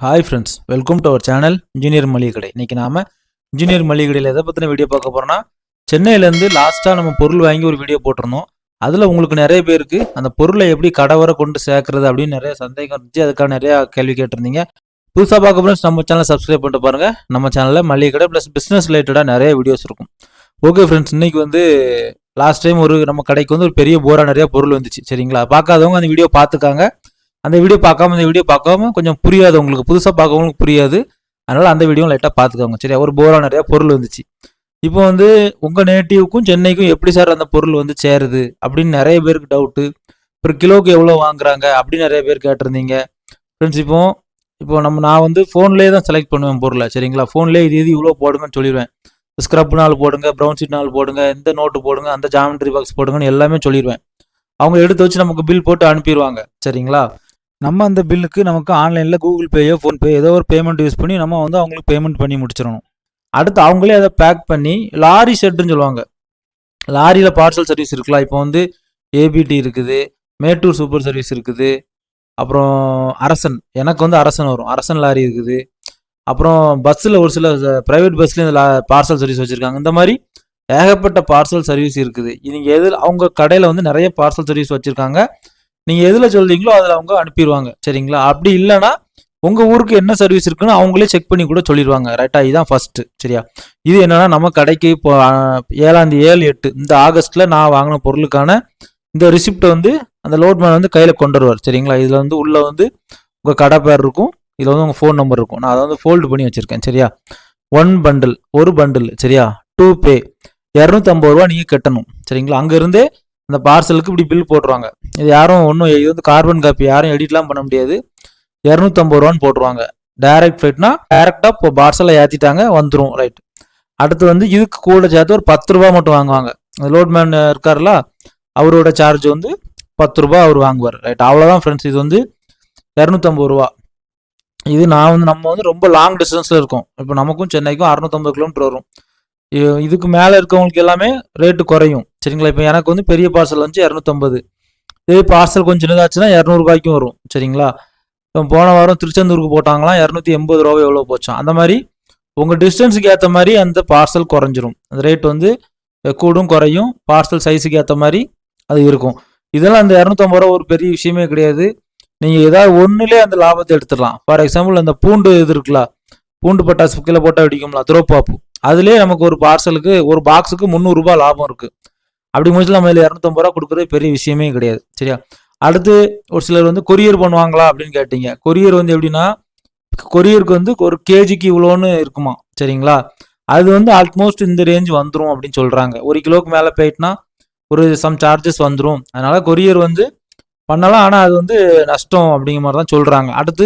Hi friends welcome to our channel engineer மளிகை கடை இன்னைக்கு நாம இன்ஜினியர் மளிகை கடையில் எதை பற்றின வீடியோ பார்க்க போகிறோன்னா சென்னையிலேருந்து லாஸ்ட்டாக நம்ம பொருள் வாங்கி ஒரு வீடியோ போட்டிருந்தோம். அதில் உங்களுக்கு நிறைய பேருக்கு அந்த பொருளை எப்படி கடை வரை கொண்டு சேர்க்குறது அப்படின்னு நிறைய சந்தேகம் இருந்துச்சு. அதுக்காக நிறையா கேள்வி கேட்டிருந்தீங்க. புதுசாக பார்க்க ஃப்ரெண்ட்ஸ் நம்ம சேனலை சப்ஸ்கிரைப் பண்ணிட்டு பாருங்கள் நம்ம சேனலில் மளிகை கடை ப்ளஸ் பிஸ்னஸ் ரிலேட்டடாக நிறைய வீடியோஸ் இருக்கும். ஓகே ஃப்ரெண்ட்ஸ் இன்னைக்கு வந்து லாஸ்ட் டைம் ஒரு நம்ம கடைக்கு வந்து ஒரு பெரிய போரா நிறைய பொருள் வந்துச்சு. சரிங்களா? பார்க்காதவங்க அந்த வீடியோ பார்த்துக்காங்க. அந்த வீடியோ பார்க்காம இந்த வீடியோ பார்க்காம கொஞ்சம் புரியாது. உங்களுக்கு புதுசாக பார்க்கவங்களுக்கு புரியாது. அதனால் அந்த வீடியோ லைட்டாக பார்த்துக்கோங்க. சரியா? ஒரு போரா நிறைய பொருள் வந்துச்சு. இப்போ வந்து உங்கள் நேட்டிவ்க்கும் சென்னைக்கும் எப்படி சார் அந்த பொருள் வந்து சேருது? அப்படின்னு நிறைய பேருக்கு டவுட்டு அப்புறம் கிலோவுக்கு எவ்வளோ வாங்குறாங்க? அப்படின்னு நிறைய பேர் கேட்டிருந்தீங்க. ஃப்ரெண்ட்ஸ் இப்போ இப்போ நம்ம நான் வந்து ஃபோன்லேயே தான் செலக்ட் பண்ணுவேன் பொருளை. சரிங்களா? ஃபோன்லேயே இது இது இவ்வளோ போடுங்கன்னு சொல்லிடுவேன். ஸ்க்ரப் நாள் போடுங்க ப்ரௌன் ஷீட் நாள் போடுங்க இந்த நோட்டு போடுங்க அந்த ஜாமெண்ட்ரி பாக்ஸ் போடுங்கன்னு எல்லாமே சொல்லிடுவேன். அவங்க எடுத்து வச்சு நமக்கு பில் போட்டு அனுப்பிடுவாங்க. சரிங்களா? நம்ம அந்த பில்லுக்கு நமக்கு ஆன்லைனில் கூகுள் பேயோ ஃபோன்பே ஏதோ ஒரு பேமெண்ட் யூஸ் பண்ணி நம்ம வந்து அவங்களுக்கு பேமெண்ட் பண்ணி முடிச்சிடணும். அடுத்து அவங்களே அதை பேக் பண்ணி லாரி செட்டுன்னு சொல்லுவாங்க. லாரியில் பார்சல் சர்வீஸ் இருக்கலாம் இப்போ வந்து ஏபிடி இருக்குது மேட்டூர் சூப்பர் சர்வீஸ் இருக்குது அப்புறம் அரசன் எனக்கு வந்து அரசன் வரும் அரசன் லாரி இருக்குது அப்புறம் பஸ்ஸில் ஒரு சில ப்ரைவேட் பஸ்லேயும் இந்த பார்சல் சர்வீஸ் வச்சுருக்காங்க. இந்த மாதிரி ஏகப்பட்ட பார்சல் சர்வீஸ் இருக்குது. நீங்கள் எதில் அவங்க கடையில் வந்து நிறைய பார்சல் சர்வீஸ் வச்சுருக்காங்க. நீங்கள் எதில் சொல்கிறீங்களோ அதில் அவங்க அனுப்பிடுவாங்க சரிங்களா? அப்படி இல்லைன்னா உங்கள் ஊருக்கு என்ன சர்வீஸ் இருக்குன்னு அவங்களே செக் பண்ணி கூட சொல்லிடுவாங்க ரைட்டா இதுதான் ஃபஸ்ட்டு சரியா? இது என்னென்னா நம்ம கடைக்கு இப்போ ஏழாந்தி ஏழு எட்டு. இந்த ஆகஸ்ட்டில் நான் வாங்கின பொருளுக்கான இந்த ரிசிப்டை வந்து அந்த லோட்மேன் வந்து கையில் கொண்டு வருவார் சரிங்களா? இதில் வந்து உள்ளே வந்து உங்கள் கடை பேர் இருக்கும். இதில் வந்து உங்கள் ஃபோன் நம்பர் இருக்கும். நான் அதை வந்து ஃபோல்டு பண்ணி வச்சுருக்கேன். சரியா? ஒன் பண்டில் ஒரு பண்டில் சரியா? டூ பே இரநூத்தம்பது ரூபா நீங்கள் கட்டணும். சரிங்களா? அங்கேருந்தே அந்த பார்சலுக்கு இப்படி பில் போட்டுருவாங்க. இது யாரும் ஒன்றும் இது வந்து கார்பன் காப்பி யாரும் எடிட்லாம் பண்ண முடியாது. இரநூத்தம்பது ரூபான்னு போட்டுருவாங்க. டைரக்ட் ஃப்ளைட்னா டேரெக்டாக இப்போ பார்சலை ஏற்றிட்டாங்க வந்துடும் ரைட் அடுத்து வந்து இதுக்கு கூட சேர்த்து ஒரு பத்து ரூபா மட்டும் வாங்குவாங்க. லோட் மேன் இருக்கார்ல அவரோட சார்ஜ் வந்து பத்து ரூபா அவர் வாங்குவார் ரைட் அவ்வளோதான் ஃப்ரெண்ட்ஸ் இது வந்து இரநூத்தம்பது ரூபா. இது நான் வந்து நம்ம வந்து ரொம்ப லாங் டிஸ்டன்ஸில் இருக்கோம். இப்போ நமக்கும் சென்னைக்கும் அறுநூத்தம்பது கிலோமீட்டர் வரும். இதுக்கு மேலே இருக்கவங்களுக்கு எல்லாமே ரேட்டு குறையும். சரிங்களா? இப்போ எனக்கு வந்து பெரிய பார்சல் வந்து இரநூத்தம்பது. இதே பார்சல் கொஞ்சம் சின்னதாச்சுன்னா இரநூறுபாய்க்கும் வரும். சரிங்களா? இப்போ போன வாரம் திருச்செந்தூருக்கு போட்டாங்களாம் இரநூத்தி எண்பது ரூபா எவ்வளோ போச்சாம் அந்த மாதிரி உங்கள் டிஸ்டன்ஸுக்கு ஏற்ற மாதிரி அந்த பார்சல் குறைஞ்சிரும். அந்த ரேட் வந்து கூடும் குறையும். பார்சல் சைஸுக்கு ஏற்ற மாதிரி அது இருக்கும். இதெல்லாம் அந்த இரநூத்தம்பது ரூபா ஒரு பெரிய விஷயமே கிடையாது. நீங்கள் ஏதாவது ஒன்றுலேயே அந்த லாபத்தை எடுத்துடலாம். ஃபார் எக்ஸாம்பிள் அந்த பூண்டு இது இருக்குல்ல பூண்டு பட்டாசு கீழே போட்டால் வெடிக்கும்ல துரோப்பாப்பு. அதுலேயே நமக்கு ஒரு பார்சலுக்கு ஒரு பாக்ஸுக்கு முந்நூறுரூபா லாபம் இருக்குது அப்படி முடிச்சு நம்ம இதில் இரநூத்தம்பது ரூபா கொடுக்குறது பெரிய விஷயமே கிடையாது. சரியா? அடுத்து ஒரு சிலர் வந்து கொரியர் பண்ணுவாங்களா அப்படின்னு கேட்டீங்க. கொரியர் வந்து எப்படின்னா கொரியருக்கு வந்து ஒரு கேஜிக்கு இவ்வளோன்னு இருக்குமா? சரிங்களா? அது வந்து ஆல்மோஸ்ட் இந்த ரேஞ்ச் வந்துடும் அப்படின்னு சொல்கிறாங்க ஒரு கிலோவுக்கு மேலே போயிட்டுனா ஒரு சம் சார்ஜஸ் வந்துடும் அதனால கொரியர் வந்து பண்ணலாம். ஆனால் அது வந்து நஷ்டம் அப்படிங்கிற மாதிரி தான் சொல்கிறாங்க அடுத்து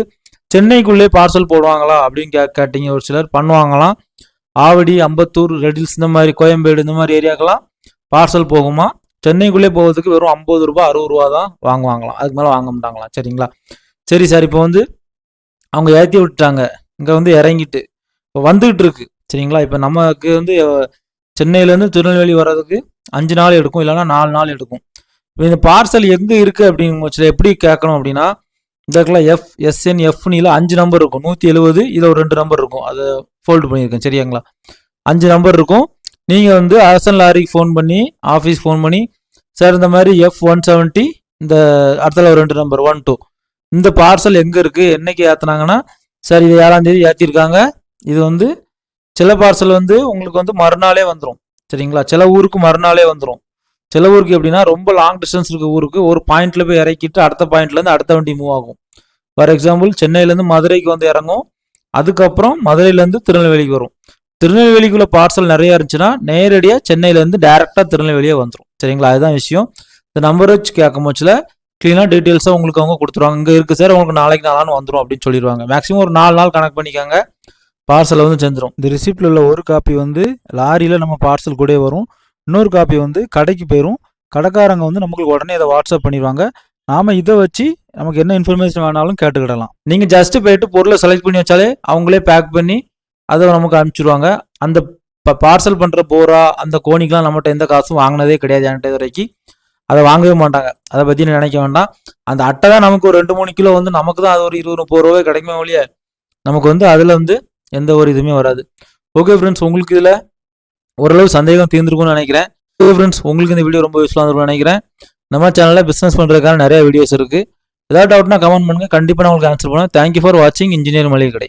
சென்னைக்குள்ளே பார்சல் போடுவாங்களா அப்படின்னு கே கேட்டீங்க. ஒரு சிலர் பண்ணுவாங்களாம். ஆவடி அம்பத்தூர் ரெடில்ஸ் இந்த மாதிரி கோயம்பேடு இந்த மாதிரி ஏரியாக்கெல்லாம் பார்சல் போகுமா? சென்னைக்குள்ளே போகிறதுக்கு வெறும் ஐம்பது ரூபா அறுபது ரூபா தான் வாங்குவாங்களாம். அதுக்கு மேலே வாங்க மாட்டாங்களாம். சரிங்களா? சரி சார் இப்போ வந்து அவங்க ஏற்றி விட்டுட்டாங்க. இங்கே வந்து இறங்கிட்டு. இப்போ வந்துகிட்டு இருக்கு. சரிங்களா? இப்போ நமக்கு வந்து சென்னையிலேருந்து திருநெல்வேலி வர்றதுக்கு அஞ்சு நாள் எடுக்கும் இல்லைன்னா நாலு நாள் எடுக்கும். இப்போ இந்த பார்சல் எங்கே இருக்குது அப்படிங்கிற எப்படி கேட்கணும் அப்படின்னா இந்த இடத்துல எஃப் எஸ்என் எஃப்னில அஞ்சு நம்பர் இருக்கும். நூற்றி எழுபது இதில் ஒரு ரெண்டு நம்பர் இருக்கும். அதை ஃபோல்டு பண்ணியிருக்கேன். சரியாங்களா? அஞ்சு நம்பர் இருக்கும். நீங்கள் வந்து அரசன் லாரிக்கு ஃபோன் பண்ணி ஆஃபீஸ் ஃபோன் பண்ணி சார் இந்த மாதிரி எஃப் ஒன் செவன்ட்டி இந்த அடுத்தல ஒரு ரெண்டு நம்பர் ஒன் டூ இந்த பார்சல் எங்கே இருக்குது என்னைக்கு ஏற்றுனாங்கன்னா சார் இது ஏழாம் தேதி ஏற்றிருக்காங்க இது வந்து சில பார்சல் வந்து உங்களுக்கு வந்து மறுநாளே வந்துடும் சரிங்களா? சில ஊருக்கு மறுநாளே வந்துடும் சில ஊருக்கு எப்படின்னா ரொம்ப லாங் டிஸ்டன்ஸ் இருக்க ஊருக்கு ஒரு பாயிண்ட்ல போய் இறக்கிட்டு அடுத்த பாயிண்ட்லேருந்து அடுத்த வண்டி மூவ் ஆகும். ஃபார் எக்ஸாம்பிள் சென்னையிலேருந்து மதுரைக்கு வந்து இறங்கும். அதுக்கப்புறம் மதுரையிலேருந்து திருநெல்வேலிக்கு வரும். திருநெல்வேலிக்குள்ள பார்சல் நிறைய இருந்துச்சுன்னா நேரடியாக சென்னையிலேருந்து டேரெக்டாக திருநெல்வேலியே வந்துடும் சரிங்களா? அதுதான் விஷயம். இந்த நம்பர் வச்சு கேட்கும் போச்சுல க்ளீனாக டீட்டெயில்ஸாக உங்களுக்கு அவங்க கொடுத்துருவாங்க. இங்கே இருக்குது சார் உங்களுக்கு நாளைக்கு நாளான்னு வந்துடும் அப்படின்னு சொல்லிடுவாங்க. மேக்ஸிமம் ஒரு நாலு நாள் கணக்கு பண்ணிக்காங்க. பார்சலை வந்து செஞ்சிடும் இந்த ரிசிப்டில் உள்ள ஒரு காப்பி வந்து லாரியில் நம்ம பார்சல் கூட வரும். இன்னொரு காப்பி வந்து கடைக்கு போயிடும் கடைக்காரங்க வந்து நம்மளுக்கு உடனே இதை வாட்ஸ்அப் பண்ணிடுவாங்க. நாம் இதை வச்சு நமக்கு என்ன இன்ஃபர்மேஷன் வேணாலும் கேட்டுக்கிடலாம். நீங்கள் ஜஸ்ட்டு போயிட்டு பொருளை செலக்ட் பண்ணி வச்சாலே அவங்களே பேக் பண்ணி அதை நமக்கு அனுப்பிச்சிடுவாங்க அந்த பார்சல் பண்ணுற போரா அந்த கோணிக்கெலாம் நம்மகிட்ட எந்த காசும் வாங்கினதே கிடையாது என்கிட்ட வரைக்கும். அதை வாங்கவே மாட்டாங்க. அதை பற்றி நினைக்க வேண்டாம். அந்த அட்டை தான் நமக்கு ஒரு ரெண்டு மூணு கிலோ வந்து நமக்கு தான் அது ஒரு இருபது முப்பது ரூபாய் கிடைக்குமே ஒழிய நமக்கு வந்து அதில் வந்து எந்த ஒரு இதுவுமே வராது. ஓகே ஃப்ரெண்ட்ஸ் உங்களுக்கு இதில் ஓரளவு சந்தேகம் தீர்ந்துருக்கும்னு நினைக்கிறேன். ஓகே ஃப்ரெண்ட்ஸ் உங்களுக்கு இந்த வீடியோ ரொம்ப யூஸ்ஃபுல்லாக இருந்திருக்கும்னு நினைக்கிறேன். நம்ம சேனலில் பிஸ்னஸ் பண்ணுறதுக்கான நிறைய வீடியோஸ் இருக்குது ஏதாவது டவுட்னா கமெண்ட் பண்ணுங்கள் கண்டிப்பாக நான் உங்களுக்கு ஆன்சர் பண்ணுவேன். தேங்க்யூ ஃபார் வாட்சிங் இன்ஜினியர் மளிகை கடை.